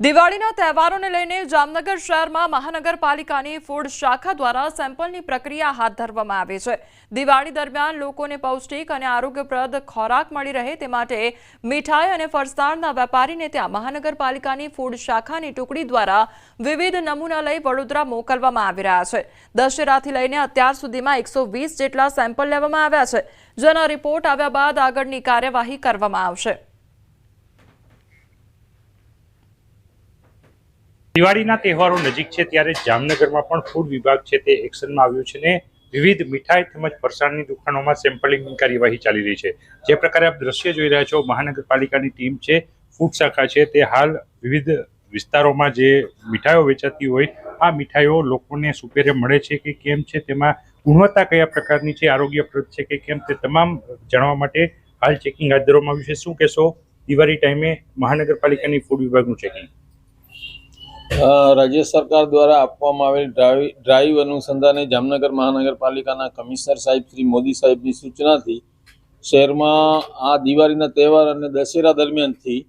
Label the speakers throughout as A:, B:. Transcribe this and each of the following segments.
A: દિવાળીના તહેવારોને લઈને જામનગર શહેરમાં મહાનગરપાલિકાની ફૂડ શાખા દ્વારા સેમ્પલની પ્રક્રિયા હાથ ધરવામાં આવી છે. દિવાળી દરમિયાન લોકોને પૌષ્ટિક અને આરોગ્યપ્રદ ખોરાક મળી રહે તે માટે મીઠાઈ અને ફરસાણના વેપારીને ત્યાં મહાનગરપાલિકાની ફૂડ શાખાની ટુકડી દ્વારા વિવિધ નમૂના લઈ વડોદરા મોકલવામાં આવી રહ્યા છે. દશેરાથી લઈને અત્યાર સુધીમાં એકસો જેટલા સેમ્પલ લેવામાં આવ્યા છે. જેના રિપોર્ટ આવ્યા બાદ આગળની કાર્યવાહી કરવામાં આવશે.
B: દિવાળીના તહેવારો નજીક છે ત્યારે જામનગરમાં પણ ફૂડ વિભાગ છે તે એક્શનમાં આવ્યું છે ને વિવિધ મીઠાઈ તેમજ ફરસાણની દુકાનોમાં સેમ્પલિંગની કાર્યવાહી ચાલી રહી છે. જે પ્રકારે આપ દ્રશ્ય જોઈ રહ્યા છો, મહાનગરપાલિકાની ટીમ છે, ફૂડ શાખા છે, તે હાલ વિવિધ વિસ્તારોમાં જે મીઠાઈઓ વેચાતી હોય, આ મીઠાઈઓ લોકોને સુપેરે મળે છે કે કેમ છે, તેમાં ગુણવત્તા કયા પ્રકારની છે, આરોગ્યપ્રદ છે કે કેમ, તે તમામ જાણવા માટે હાલ ચેકિંગ હાથ ધરવામાં આવ્યું છે. શું કહેશો? દિવાળી ટાઈમે મહાનગરપાલિકાની ફૂડ વિભાગનું ચેકિંગ
C: રાજ્ય સરકાર દ્વારા આપવામાં આવેલ ડ્રાઈવ અનુસંધાને જામનગર મહાનગરપાલિકાના કમિશનર સાહેબ શ્રી મોદી સાહેબની સૂચનાથી શહેરમાં આ દિવાળીના તહેવાર અને દશેરા દરમિયાનથી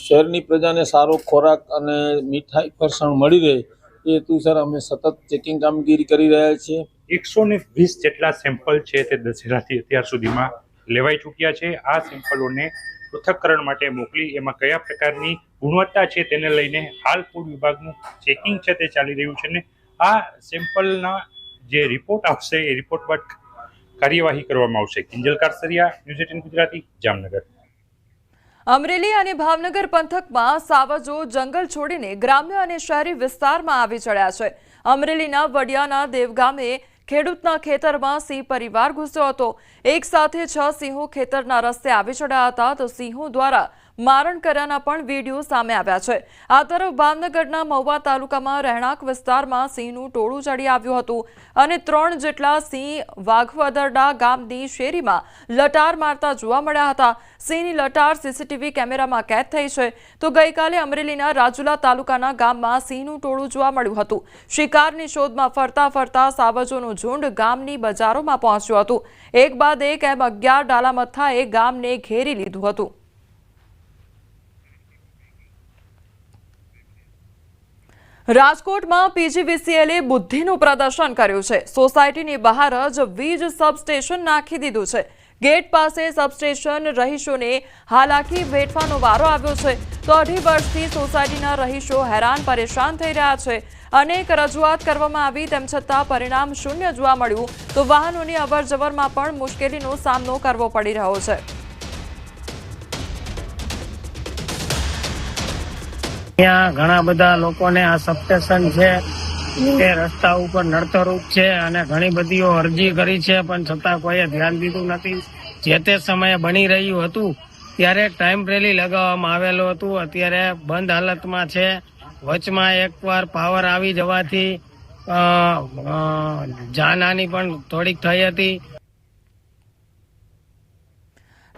C: શહેરની પ્રજાને સારો ખોરાક અને મીઠાઈ ફરસાણ મળી રહે એ હેતુસર અમે સતત ચેકિંગ કામગીરી કરી રહ્યા છીએ.
B: એકસો વીસ જેટલા સેમ્પલ છે તે દશેરાથી અત્યાર સુધીમાં લેવાઈ ચૂક્યા છે. આ સેમ્પલોને પૃથક્કરણ માટે મોકલી એમાં કયા પ્રકારની ગુણવત્તા છે તેને લઈને હાલ ફૂડ વિભાગનું ચેકિંગ છે તે ચાલી રહ્યું છે ને આ સેમ્પલના જે રિપોર્ટ આવશે એ રિપોર્ટ બાદ કાર્યવાહી કરવામાં આવશે. Kinjal Karsariya news eighteen Gujarati, Jamnagar.
A: Amreli અને ભાવનગર પંથકમાં સાવજો જંગલ છોડીને ગ્રામ્ય અને શહેરી વિસ્તારમાં આવી ચડ્યા છે. અમરેલીના વડિયાના દેવગામે ખેડૂતના ખેતરમાં સિંહ પરિવાર ઘૂસ્યો હતો. એક સાથે છ સિંહો ખેતરના રસ્તે આવી ચડ્યા હતા તો સિંહો દ્વારા મારણ કર્યાના પણ વીડિયો સામે આવ્યા છે. આ તરફ ભાવનગરના મહુવા તાલુકામાં રહેણાંક વિસ્તારમાં સિંહનું ટોળું ચડી આવ્યું હતું અને ત્રણ જેટલા સિંહ વાઘવદરડા ગામની શેરીમાં લટાર મારતા જોવા મળ્યા હતા. સિંહની લટાર સીસીટીવી કેમેરામાં કેદ થઈ છે. તો ગઈકાલે અમરેલીના રાજુલા તાલુકાના ગામમાં સિંહનું ટોળું જોવા મળ્યું હતું. શિકારની શોધમાં ફરતા ફરતા સાવજોનું ઝુંડ ગામની બજારોમાં પહોંચ્યું હતું. એક બાદ એક એમ અગિયાર ડાલામથ્થાએ ગામને ઘેરી લીધું હતું. રાજકોટમાં પીજીવીસીએલે બુદ્ધિનું પ્રદર્શન કર્યું છે. સોસાયટીની બહાર જ વીજ સબસ્ટેશન નાખી દીધું છે. ગેટ પાસે સબસ્ટેશન રહીશોને હાલાકી વેઠવાનો વારો આવ્યો છે. તો અઢી વર્ષથી સોસાયટીના રહીશો હેરાન પરેશાન થઈ રહ્યા છે. અનેક રજૂઆત કરવામાં આવી, તેમ છતાં પરિણામ શૂન્ય જોવા મળ્યું. તો વાહનોની અવરજવરમાં પણ મુશ્કેલીનો સામનો કરવો પડી રહ્યો છે.
D: ત્યાં ઘણા બધા લોકોને આ સબસ્ટેશન છે તે રસ્તા ઉપર નડતરૂપ છે અને ઘણી બધીઓ અરજી કરી છે, પણ છતાં કોઈએ ધ્યાન દીધું નથી. જે તે સમયે બની રહ્યું હતું, ત્યારે ટાઈમ રેલી લગાવવામાં આવેલું હતું. અત્યારે બંધ હાલતમાં છે. વચમાં એકવાર પાવર આવી જવાથી જાનહાની પણ થોડીક થઈ હતી.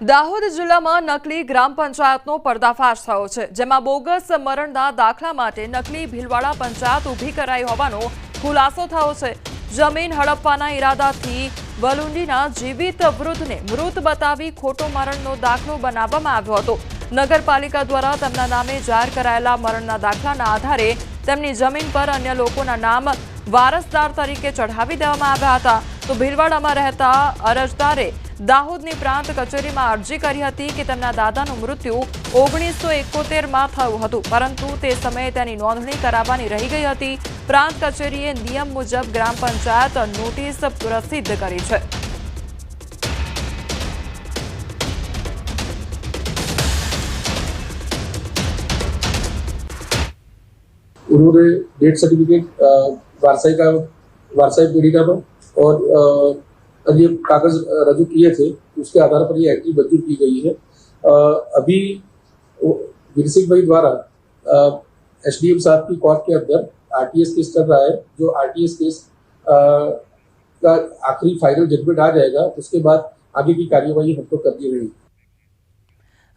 A: દાહોદ જિલ્લામાં નકલી ગ્રામ પંચાયતનો પર્દાફાશ થયો છે, જેમાં બોગસ મરણના દાખલા માટે નકલી ભીલવાડા પંચાયત ઊભી કરાઈ હોવાનો ખુલાસો થયો છે. જમીન હડપવાના ઈરાદાથી વલુંડીના જીવિત વૃદ્ધને મૃત બતાવી ખોટો મરણનો દાખલો બનાવવામાં આવ્યો હતો. નગરપાલિકા દ્વારા તેમના નામે જાહેર કરાયેલા મરણના દાખલાના આધારે તેમની જમીન પર અન્ય લોકોના નામ વારસદાર તરીકે ચઢાવી દેવામાં આવ્યા હતા. તો ભીલવાડામાં રહેતા અરજદારે દાહોદની પ્રાંત કચેરીમાં અરજી કરી હતી કે તેમના દાદાનું મૃત્યુ ઓગણીસો એકોતેરમાં થયું હતું પરંતુ તે સમયે તેની નોંધણી કરાવવાની રહી ગઈ હતી પ્રાંત કચેરીએ નિયમ મુજબ ગ્રામ પંચાયત નોટિસ પ્રસિદ્ધ કરી છે
E: उन्होंने डेथ सर्टिफिकेट वारसाई का वारसाई पीड़िता पर और अ, अन्य कागज अ, रजू किए थे उसके आधार पर ये एंट्री मंजूर की गई है अ, अभी वीर सिंह भाई द्वारा एस डी एम साहब की कोर्ट के अंदर आरटीएस केस चल रहा है जो आरटीएस केस अ, का आखिरी फाइनल जजमेंट आ जाएगा उसके बाद आगे की कार्यवाही हमको करनी रहेगी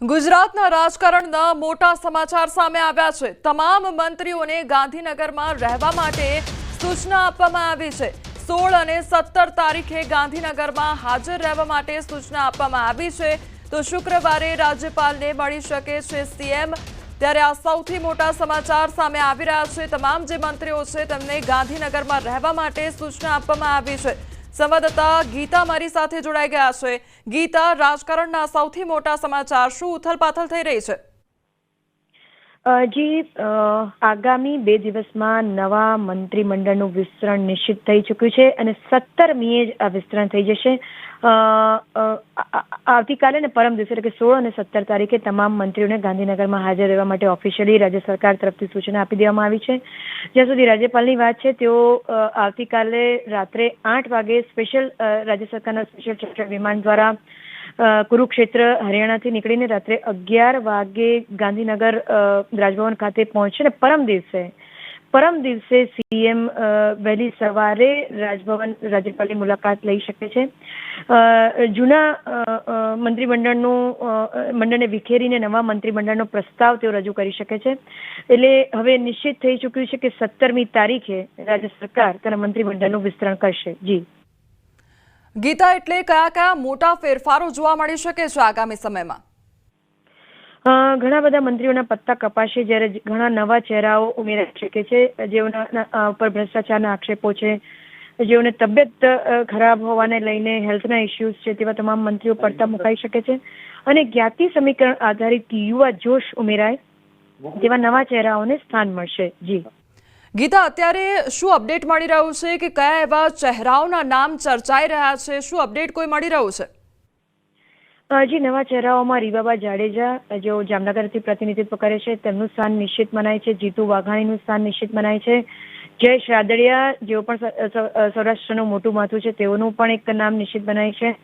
A: ગુજરાતના રાજકારણના મોટા સમાચાર સામે આવ્યા છે તમામ મંત્રીઓને ગાંધીનગરમાં રહેવા માટે સૂચના આપવામાં આવી છે સોળ અને સત્તર તારીખે ગાંધીનગરમાં હાજર રહેવા માટે સૂચના આપવામાં આવી છે. તો શુક્રવારે રાજ્યપાલને મળી શકે છે સીએમ. ત્યારે આ સૌથી મોટા સમાચાર સામે આવી રહ્યા છે. તમામ જે મંત્રીઓ છે તેમને ગાંધીનગરમાં રહેવા માટે સૂચના આપવામાં આવી છે. સંવાદદાતા ગીતા મારી સાથે જોડાઈ ગયા છે. ગીતા, રાજકારણના સૌથી મોટા સમાચાર શું ઉથલપાથલ થઈ રહી છે?
F: જી આગામી બે દિવસમાં નવા મંત્રીમંડળનું વિસ્તરણ નિશ્ચિત થઈ ચૂક્યું છે અને સત્તરમીએ જ આ વિસ્તરણ થઈ જશે. આવતીકાલે ને પરમ દિવસે, એટલે કે સોળ અને સત્તર તારીખે તમામ મંત્રીઓને ગાંધીનગરમાં હાજર રહેવા માટે ઓફિશિયલી રાજ્ય સરકાર તરફથી સૂચના આપી દેવામાં આવી છે. જ્યાં સુધી રાજ્યપાલની વાત છે, તેઓ આવતીકાલે રાત્રે આઠ વાગે સ્પેશિયલ રાજ્ય સરકારના સ્પેશિયલ વિમાન દ્વારા કુરુક્ષેત્ર હરિયાણાથી નીકળીને રાત્રે અગિયાર વાગે ગાંધીનગર રાજભવન ખાતે પહોંચશે ને પરમ દિવસે પરમ દિવસે સીએમ વહેલી સવારે રાજભવન રાજ્યપાલની મુલાકાત લઈ શકે છે. જૂના મંત્રીમંડળનું મંડળને વિખેરીને નવા મંત્રીમંડળનો પ્રસ્તાવ તેઓ રજૂ કરી શકે છે. એટલે હવે નિશ્ચિત થઈ ચૂક્યું છે કે સત્તરમી તારીખે રાજ્ય સરકાર તેના મંત્રીમંડળનું વિસ્તરણ કરશે. જી.
A: ગીતા એટલે કયા કયા મોટા ફેરફારો જોવા મળી શકે છે આગામી સમયમાં?
F: ઘણા બધા મંત્રીઓના પત્તા કપાશે જ્યારે ઘણા નવા ચહેરાઓ ઉમેરાઈ શકે છે, જેઓના ઉપર ભ્રષ્ટાચારના આક્ષેપો છે, જેઓને તબિયત ખરાબ હોવાને લઈને હેલ્થના ઇસ્યુઝ છે તેવા તમામ મંત્રીઓ પડતા મુકાઈ શકે છે. અને જ્ઞાતિ સમીકરણ આધારિત યુવા જોશ ઉમેરાય, તેવા નવા ચહેરાઓને સ્થાન મળશે. જી.
A: ગીતા, અત્યારે શું અપડેટ મળી રહ્યું છે કે કયા એવા ચહેરાઓના નામ ચર્ચાઈ રહ્યા છે? શું અપડેટ કોઈ મળી રહ્યું છે?
F: હજી નવા ચહેરાઓમાં રીબાબા જાડેજા, જેઓ જામનગરથી પ્રતિનિધિત્વ કરે છે, તેમનું સ્થાન નિશ્ચિત મનાય છે. જીતુ વાઘાણીનું સ્થાન નિશ્ચિત મનાય છે. જયેશ રાદડિયા જેઓ પણ સૌરાષ્ટ્રનું મોટું માથું છે, તેઓનું પણ એક નામ નિશ્ચિત મનાય છે.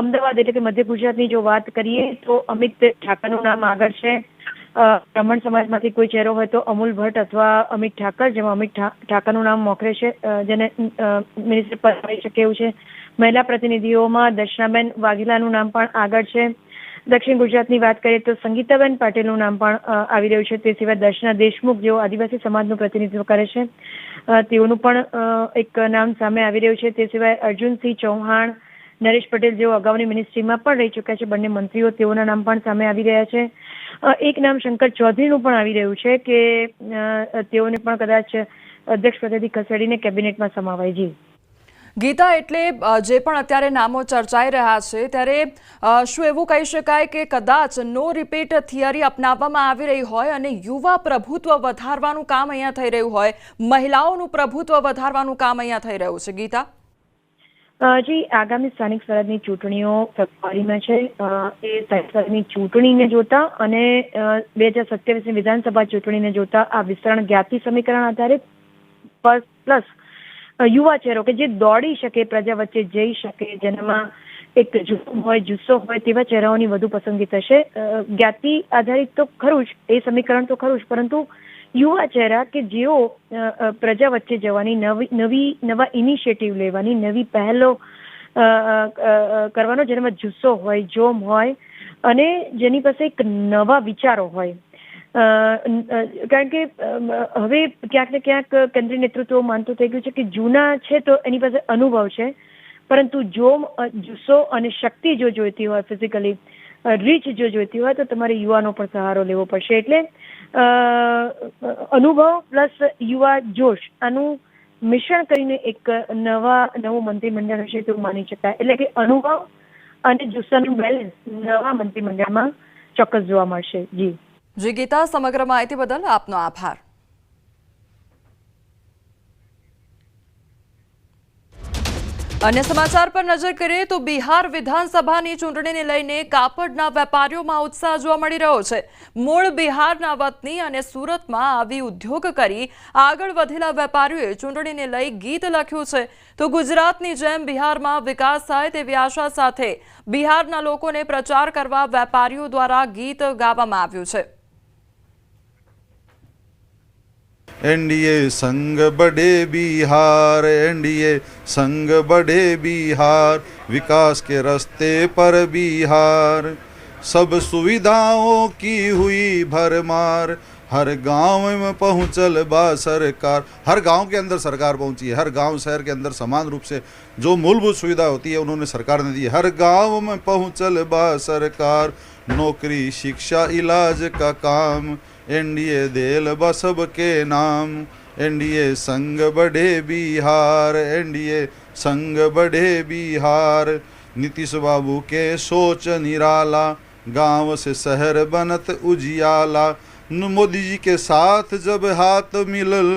F: અમદાવાદ એટલે કે મધ્ય ગુજરાતની જો વાત કરીએ તો અમિત ઠાકરનું નામ આગળ છે. બ્રાહ્મણ સમાજમાંથી કોઈ ચહેરો હોય તો અમૂલ ભટ્ટ અથવા અમિત ઠાકર, જેમાં અમિત ઠાકરનું નામ મોખરે છે જેને મિનિસ્ટર પર મળી શકે એવું છે. મહિલા પ્રતિનિધિઓમાં દર્શનાબેન વાઘેલાનું નામ પણ આગળ છે. દક્ષિણ ગુજરાતની વાત કરીએ તો સંગીતાબેન પાટીલનું નામ પણ આવી રહ્યું છે. તે સિવાય દર્શના દેશમુખ, જેઓ આદિવાસી સમાજનું પ્રતિનિધિત્વ કરે છે. તેઓનું પણ એક નામ સામે આવી રહ્યું છે. તે સિવાય અર્જુનસિંહ ચૌહાણ નરેશ પટેલ જેઓ અગાઉની મિનિસ્ટ્રીમાં પણ રહી ચૂક્યા છે. બંને મંત્રીઓ તેઓના નામ પણ સામે આવી રહ્યા છે. એક નામ શંકર ચૌધરીનું પણ આવી રહ્યું છે કે તેઓને પણ કદાચ અધ્યક્ષ પદેથી ખસેડીને કેબિનેટમાં સમાવાય. જી.
A: ગીતા, એટલે જે પણ અત્યારે નામો ચર્ચાઈ રહ્યા છે, ત્યારે શું એવું કહી શકાય કે કદાચ નો રિપીટ થિયરી અપનાવવામાં આવી રહી હોય અને યુવા પ્રભુત્વ વધારવાનું કામ અહીંયા થઈ રહ્યું હોય, મહિલાઓનું પ્રભુત્વ વધારવાનું કામ અહીંયા થઈ રહ્યું છે? ગીતા?
F: જી આગામી સ્થાનિક સ્વરાજની ચૂંટણીઓ ફેબ્રુઆરીમાં છે એ સ્થાનિક સ્વરાજની ચૂંટણીને જોતા અને બે હજાર સત્યાવીસની વિધાનસભા ચૂંટણીને જોતા આ વિસ્તરણ જ્ઞાતિ સમીકરણ આધારિત પ્લસ યુવા ચહેરો કે જે દોડી શકે પ્રજા વચ્ચે જઈ શકે, જેનામાં એક જુસ્સો હોય જુસ્સો હોય તેવા ચહેરાઓની વધુ પસંદગી થશે. જ્ઞાતિ આધારિત તો ખરું જ, એ સમીકરણ તો ખરું જ, પરંતુ યુવા ચહેરા કે જેઓ પ્રજા વચ્ચે જવાની નવી નવી, નવા ઇનિશિયેટિવ લેવાની નવી પહેલો કરવાનો જેનામાં જુસ્સો હોય, જોમ હોય, અને જેની પાસે એક નવા વિચારો હોય. કારણ કે હવે ક્યાંક ને ક્યાંક કેન્દ્રીય નેતૃત્વ માનતું થઈ ગયું છે કે જૂના છે તો એની પાસે અનુભવ છે, પરંતુ જોમ જુસ્સો અને શક્તિ જો જોઈતી હોય ફિઝિકલી રીચ જો જોઈતી હોય તો તમારે યુવાનો પણ સહારો લેવો પડશે. એટલે અનુભવ પ્લસ યુવા જોશ. આનું મિશ્રણ કરીને એક નવા, નવું મંત્રીમંડળ હશે તેવું માની શકાય. એટલે કે અનુભવ અને જુસ્સાનું બેલેન્સ નવા મંત્રીમંડળમાં ચોક્કસ જોવા મળશે. જી.
A: જી, ગીતા, સમગ્ર માહિતી બદલ આપનો આભાર. અન્ય સમાચાર પર નજર કરીએ તો બિહાર વિધાનસભાની ચૂંટણીને લઈને કાપડના વેપારીઓમાં ઉત્સાહ જોવા મળી રહ્યો છે. મૂળ બિહારના વતની અને સુરતમાં આવી ઉદ્યોગ કરી આગળ વધેલા વેપારીઓએ ચૂંટણીને લઈ ગીત લખ્યું છે. તો ગુજરાતની જેમ બિહારમાં વિકાસ થાય તેવી આશા સાથે બિહારના લોકોને પ્રચાર કરવા વેપારીઓ દ્વારા ગીત ગાવામાં આવ્યું છે.
G: एनडीए संग बड़े बिहार एनडीए संग बड़े बिहार विकास के रास्ते पर बिहार सब सुविधाओं की हुई भरमार हर गाँव में पहुंचल बा सरकार हर गाँव के अंदर सरकार पहुँची है हर गाँव शहर के अंदर समान रूप से जो मूलभूत सुविधा होती है उन्होंने सरकार ने दी हर गाँव में पहुंचल बा सरकार नौकरी शिक्षा इलाज का काम एनडीए देल बसब के नाम एनडीए संग बढ़े बिहार एनडीए संग बढ़े बिहार नीतीश बाबू के सोच निराला गांव से शहर बनत उजियाला न मोदी जी के साथ जब हाथ मिलल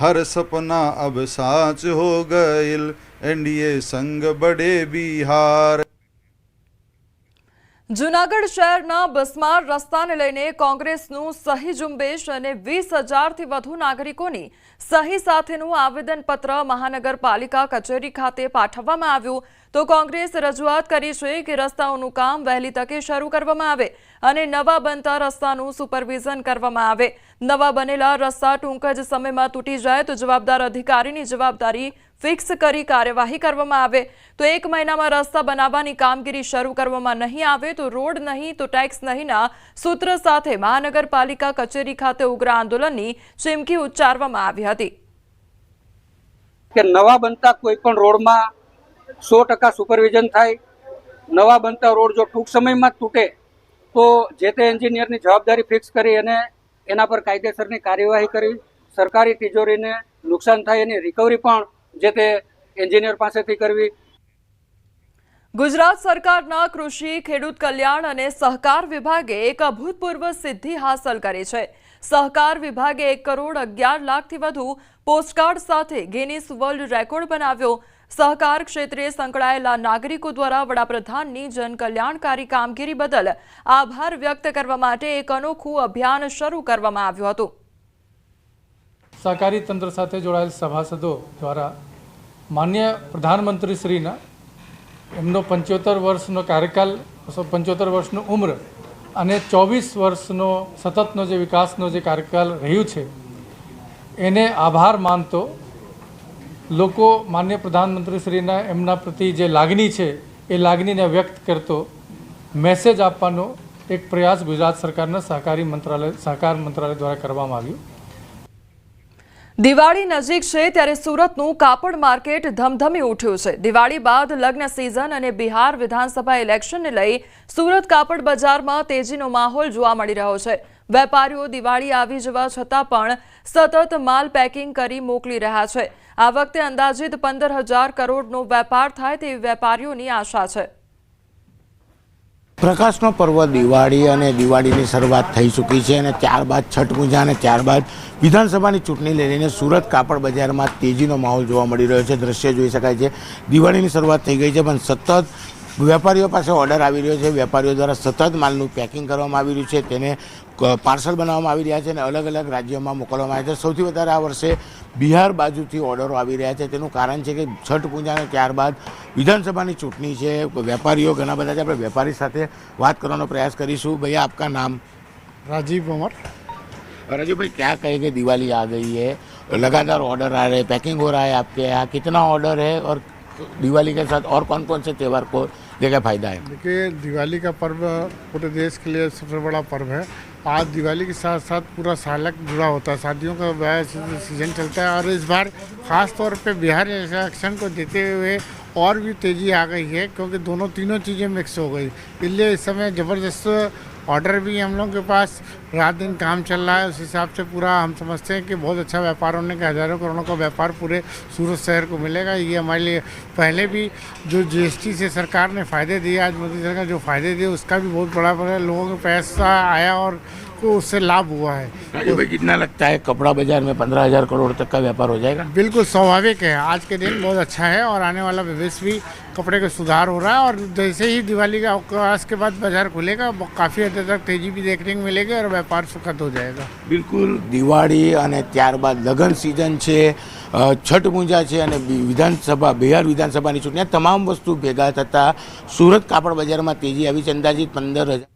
G: हर सपना अब साच हो गइल एनडीए संग बढ़े बिहार
A: જૂનાગઢ શહેરના બસમાર રસ્તાને લઈને કોંગ્રેસનું સહી ઝુંબેશ અને વીસ હજારથી વધુ નાગરિકોની સહી સાથેનું આવેદનપત્ર મહાનગરપાલિકા કચેરી ખાતે પાઠવવામાં આવ્યું. તો કોંગ્રેસ રજૂઆત કરી છે કે રસ્તાઓનું કામ વહેલી તકે શરૂ કરવામાં આવે અને નવા બનતા રસ્તાનું સુપરવિઝન કરવામાં આવે. નવા બનેલા રસ્તા ટૂંક જ સમયમાં તૂટી જાય તો જવાબદાર અધિકારીની જવાબદારી ફિક્સ કરી કાર્યવાહી કરવામાં આવે. તો એક મહિનામાં રસ્તા બનાવવાની કામગીરી શરૂ કરવામાં નહીં આવે તો રોડ નહીં તો ટેક્સ નહીંના સૂત્ર સાથે મહાનગરપાલિકા કચેરી ખાતે ઉગ્ર આંદોલનની ચીમકી ઉચ્ચારવામાં આવી હતી.
H: કે નવા બનતા કોઈ પણ રોડમાં સો ટકા સુપરવિઝન થાય, નવા બનતા રોડ જો ટૂંક સમયમાં તૂટે, તો જે તે એન્જિનિયરની જવાબદારી ફિક્સ કરી અને એના પર કાયદેસરની કાર્યવાહી કરી, સરકારી તિજોરીને નુકસાન થાય એની રિકવરી પણ જે તે એન્જિનિયર પાસેથી કરવી.
A: ગુજરાત સરકારના કૃષિ, ખેડૂત કલ્યાણ અને સહકાર વિભાગે એક અભૂતપૂર્વ સિદ્ધિ હાંસલ કરી છે. સહકાર વિભાગે એક કરોડ અગિયાર લાખથી વધુ પોસ્ટકાર્ડ સાથે ગિનિસ વર્લ્ડ રેકોર્ડ બનાવ્યો. સહકાર ક્ષેત્રે સંકળાયેલા નાગરિકો દ્વારા વડાપ્રધાનની જનકલ્યાણકારી કામગીરી બદલ આભાર વ્યક્ત કરવા માટે એક અનોખું અભિયાન શરૂ કરવામાં આવ્યું હતું.
I: સહકારી તંત્ર સાથે જોડાયેલ સભાસદો દ્વારા માન્ય પ્રધાનમંત્રીશ્રીના એમનો પંચોતેર વર્ષનો કાર્યકાલ પંચોતેર વર્ષનો ઉંમર અને ચોવીસ વર્ષનો સતતનો જે વિકાસનો જે કાર્યકાલ રહ્યું છે, એને આભાર માનતો લોકો માન્ય પ્રધાનમંત્રીશ્રીના એમના પ્રતિ જે લાગણી છે, એ લાગણીને વ્યક્ત કરતો મેસેજ આપવાનો એક પ્રયાસ ગુજરાત સરકારના સહકારી મંત્રાલય, સહકાર મંત્રાલય દ્વારા કરવામાં આવ્યું.
A: દિવાળી નજીક છે ત્યારે સુરતનું કાપડ માર્કેટ ધમધમી ઉઠ્યું છે. દિવાળી બાદ લગ્ન સિઝન અને બિહાર વિધાનસભા ઇલેક્શનને લઈ સુરત કાપડ બજારમાં તેજીનો માહોલ જોવા મળી રહ્યો છે. વેપારીઓ દિવાળી આવી જવા છતાં પણ સતત માલ પેકિંગ કરી મોકલી રહ્યા છે. આ વખતે અંદાજિત પંદર કરોડનો વેપાર થાય તેવી વેપારીઓની આશા છે.
J: પ્રકાશનો પર્વ દિવાળી અને દિવાળીની શરૂઆત થઈ ચૂકી છે અને ત્યારબાદ છઠ પૂજા અને ત્યારબાદ વિધાનસભાની ચૂંટણી લઈને સુરત કાપડ બજારમાં તેજીનો માહોલ જોવા મળી રહ્યો છે. દ્રશ્ય જોઈ શકાય છે. દિવાળીની શરૂઆત થઈ ગઈ છે, પણ સતત વેપારીઓ પાસે ઓર્ડર આવી રહ્યો છે. વેપારીઓ દ્વારા સતત માલનું પેકિંગ કરવામાં આવી રહ્યું છે. તેને પાર્સલ બનાવવામાં આવી રહ્યા છે અને અલગ અલગ રાજ્યોમાં મોકલવામાં આવ્યા છે. સૌથી વધારે આ વર્ષે બિહાર બાજુથી ઓર્ડરો આવી રહ્યા છે. તેનું કારણ છે કે છઠ પૂજાને ત્યારબાદ વિધાનસભાની ચૂંટણી છે. વેપારીઓ ઘણા બધા છે. આપણે વેપારી સાથે વાત કરવાનો પ્રયાસ કરીશું. ભાઈ આપકા નામ?
K: રાજીવ અમર
J: રાજીવભાઈ ક્યાં કહે કે દિવાળી આ ગઈ है લગાતાર ઓર્ડર आ रहे पैकिंग हो रहा है आपके यहाँ कितना ऑर्डर है और दिवाली के साथ और कौन कौन से त्यौहार को लेकर फ़ायदा है।
K: देखिए, दिवाली का पर्व पूरे देश के लिए सबसे बड़ा पर्व है। आज दिवाली के साथ साथ पूरा सालक जुड़ा होता है। शादियों का वह सीज़न चलता है और इस बार ख़ास तौर पे बिहार इलेक्शन को देते हुए और भी तेज़ी आ गई है, क्योंकि दोनों तीनों चीज़ें मिक्स हो गई। इसलिए इस समय ज़बरदस्त ऑर्डर भी हम लोगों के पास रात दिन काम चल रहा है उस हिसाब से पूरा हम समझते हैं कि बहुत अच्छा व्यापार होने का हज़ारों करोड़ों का व्यापार पूरे सूरत शहर को मिलेगा। ये हमारे लिए पहले भी जो जीएसटी से सरकार ने फ़ायदे दिए आज मोदी सरकार जो फ़ायदे दिए उसका भी बहुत बड़ा बड़ा लोगों को पैसा आया और को उससे लाभ हुआ है।
J: भाई कितना लगता है कपड़ा बाज़ार में पंद्रह हज़ार करोड़ तक का व्यापार हो जाएगा?
K: बिल्कुल स्वाभाविक है आज के दिन बहुत अच्छा है और आने वाला भविष्य भी कपड़े का सुधार हो रहा है और जैसे ही दिवाली का अवकाश के बाद बाजार खुलेगा काफ़ी हद तक तेजी भी देखने को मिलेगी और व्यापार सुखद हो जाएगा
J: બિલકુલ દિવાળી અને ત્યારબાદ લગ્ન સિઝન છે અ, છઠ પૂજા છે અને બી- વિધાનસભા બિહાર વિધાનસભાની ચૂંટણી આ તમામ વસ્તુ ભેગા થતાં સુરત કાપડ બજારમાં તેજી આવી છે અંદાજિત પંદર હજાર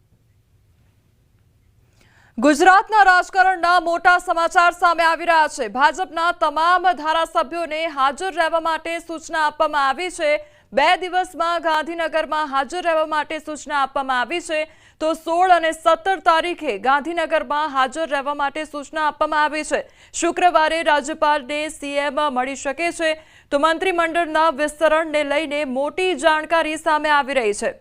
A: ગુજરાતના રાજકારણના મોટા સમાચાર સામે આવી રહ્યા છે ભાજપના તમામ ધારાસભ્યોને હાજર રહેવા માટે સૂચના આપવામાં આવી છે બે દિવસમાં ગાંધીનગરમાં હાજર રહેવા માટે સૂચના આપવામાં આવી છે. તો સોળ અને સત્તર તારીખે ગાંધીનગરમાં હાજર રહેવા માટે સૂચના આપવામાં આવી છે. શુક્રવારે રાજ્યપાલને સીએમ મળી શકે છે. તો મંત્રીમંડળના વિસ્તરણને લઈને મોટી જાણકારી સામે આવી રહી છે.